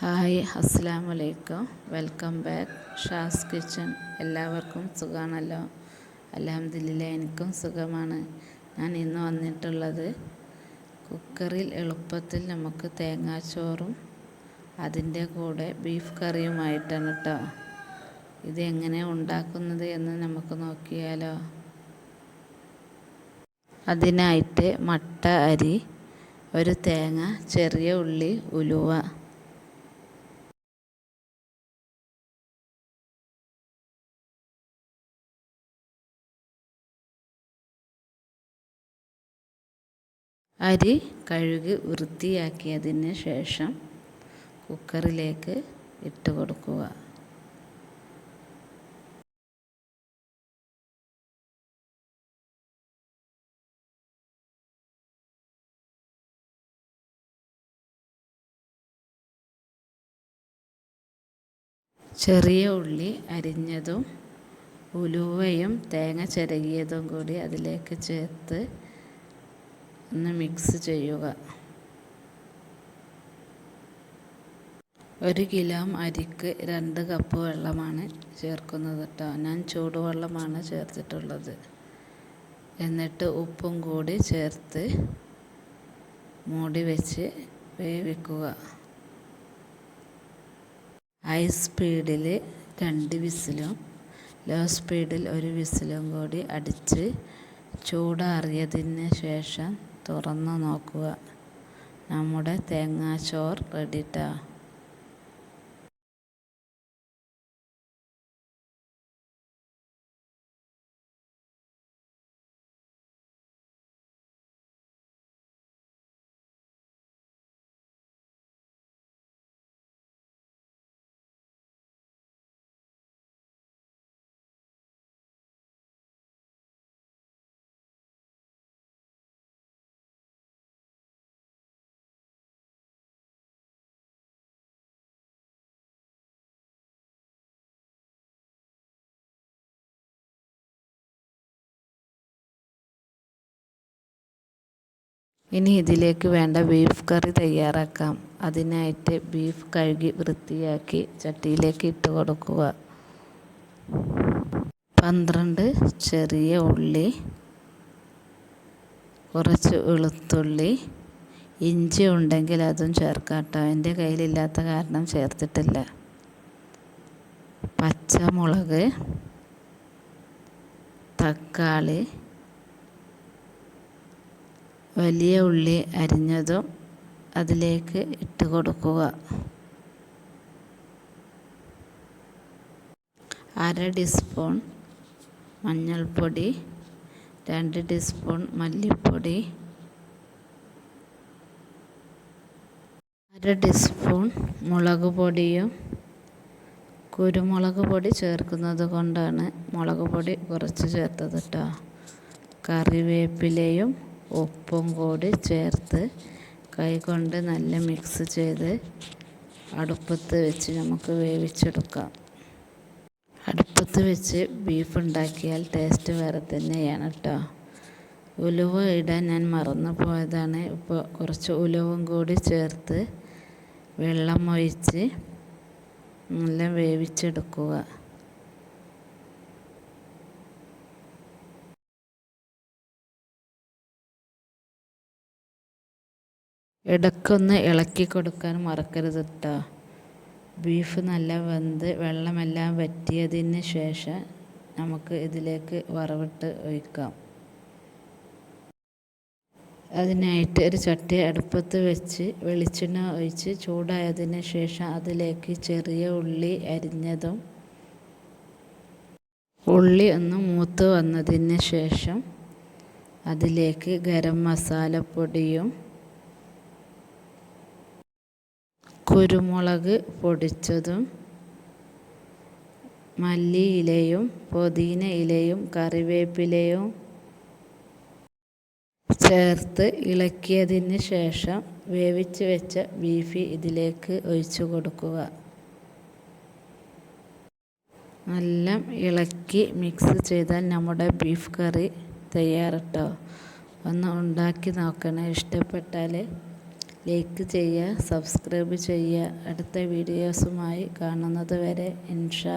Hi അസ്സാം വലൈക്കും welcome back. Shaz kitchen. എല്ലാവർക്കും സുഖമാണല്ലോ അലഹമ്മദില്ല എനിക്കും സുഖമാണ്. ഞാൻ ഇന്ന് വന്നിട്ടുള്ളത് കുക്കറിൽ എളുപ്പത്തിൽ നമുക്ക് തേങ്ങാച്ചോറും അതിന്റെ കൂടെ ബീഫ് കറിയുമായിട്ടാണ് കേട്ടോ ഇത് എങ്ങനെ ഉണ്ടാക്കുന്നത് എന്ന് നമുക്ക് നോക്കിയാലോ? അതിനായിട്ട് മട്ട അരി ഒരു തേങ്ങ ചെറിയ ഉള്ളി ഉലുവ അരി കഴുകി വൃത്തിയാക്കിയതിന് ശേഷം കുക്കറിലേക്ക് ഇട്ട് കൊടുക്കുക. ചെറിയ ഉള്ളി അരിഞ്ഞതും ഉലുവയും തേങ്ങ ചിരകിയതും കൂടി അതിലേക്ക് ചേർത്ത് ഒന്ന് മിക്സ് ചെയ്യുക. ഒരു കിലോ അരിക്ക് രണ്ട് കപ്പ് വെള്ളമാണ് ചേർക്കുന്നത് കേട്ടോ ഞാൻ ചൂടുവെള്ളമാണ് ചേർത്തിട്ടുള്ളത്. എന്നിട്ട് ഉപ്പും കൂടി ചേർത്ത് മൂടി വെച്ച് വേവിക്കുക. ഹൈ സ്പീഡിൽ രണ്ട് വിസിലും ലോ സ്പീഡിൽ ഒരു വിസിലും കൂടി അടിച്ച് ചൂടാറിയതിന് ശേഷം തുറന്ന് നോക്കുക. നമ്മുടെ തേങ്ങാച്ചോർ റെഡിട്ടാ ഇനി ഇതിലേക്ക് വേണ്ട ബീഫ് കറി തയ്യാറാക്കാം. അതിനായിട്ട് ബീഫ് കഴുകി വൃത്തിയാക്കി ചട്ടിയിലേക്ക് ഇട്ട് കൊടുക്കുക. പന്ത്രണ്ട് ചെറിയ ഉള്ളി കുറച്ച് വെളുത്തുള്ളി ഇഞ്ചി ഉണ്ടെങ്കിൽ അതും ചേർക്കാം കേട്ടോ എന്റെ കയ്യിലില്ലാത്ത കാരണം ചേർത്തിട്ടില്ല. പച്ചമുളക് തക്കാളി വലിയ ഉള്ളി അരിഞ്ഞതും അതിലേക്ക് ഇട്ട് കൊടുക്കുക. അര ടീസ്പൂൺ മഞ്ഞൾപ്പൊടി രണ്ട് ടീസ്പൂൺ മല്ലിപ്പൊടി അര ടീസ്പൂൺ മുളക് പൊടിയും കുരുമുളക് പൊടി ചേർക്കുന്നത് കൊണ്ടാണ് മുളക് പൊടി കുറച്ച് ചേർത്തത് കേട്ടോ കറിവേപ്പിലയും ഉപ്പും കൂടി ചേർത്ത് കൈകൊണ്ട് നല്ല മിക്സ് ചെയ്ത് അടുപ്പത്ത് വെച്ച് നമുക്ക് വേവിച്ചെടുക്കാം. അടുപ്പത്ത് വെച്ച് ബീഫ് ഉണ്ടാക്കിയാൽ ടേസ്റ്റ് വേറെ തന്നെയാണ് കേട്ടോ ഉലുവ ഇടാൻ ഞാൻ മറന്നു പോയതാണ്. ഇപ്പോൾ കുറച്ച് ഉലുവും കൂടി ചേർത്ത് വെള്ളം ഒഴിച്ച് നല്ല വേവിച്ചെടുക്കുക. ഇടയ്ക്കൊന്ന് ഇളക്കി കൊടുക്കാൻ മറക്കരുത് കേട്ടോ ബീഫ് നല്ല വെന്ത് വെള്ളമെല്ലാം വറ്റിയതിന് ശേഷം നമുക്ക് ഇതിലേക്ക് വറവിട്ട് ഒഴിക്കാം. അതിനായിട്ട് ഒരു ചട്ടി അടുപ്പത്ത് വെച്ച് വെളിച്ചെണ്ണ ഒഴിച്ച് ചൂടായതിന് ശേഷം അതിലേക്ക് ചെറിയ ഉള്ളി അരിഞ്ഞതും ഉള്ളി ഒന്ന് മൂത്ത് വന്നതിന് ശേഷം അതിലേക്ക് ഗരം മസാലപ്പൊടിയും കുരുമുളക് പൊടിച്ചതും മല്ലി ഇലയും പുതിന ഇലയും കറിവേപ്പിലയും ചേർത്ത് ഇളക്കിയതിന് ശേഷം വേവിച്ച് വെച്ച ബീഫ് ഇതിലേക്ക് ഒഴിച്ചു കൊടുക്കുക. നല്ല ഇളക്കി മിക്സ് ചെയ്താൽ നമ്മുടെ ബീഫ് കറി തയ്യാറട്ടോ. ഒന്ന് ഉണ്ടാക്കി നോക്കണേ. ഇഷ്ടപ്പെട്ടാൽ ലൈക്ക് ചെയ്യുക സബ്സ്ക്രൈബ് ചെയ്യുക. അടുത്ത വീഡിയോസുമായി കാണുന്നത് വരെ ഇൻഷാ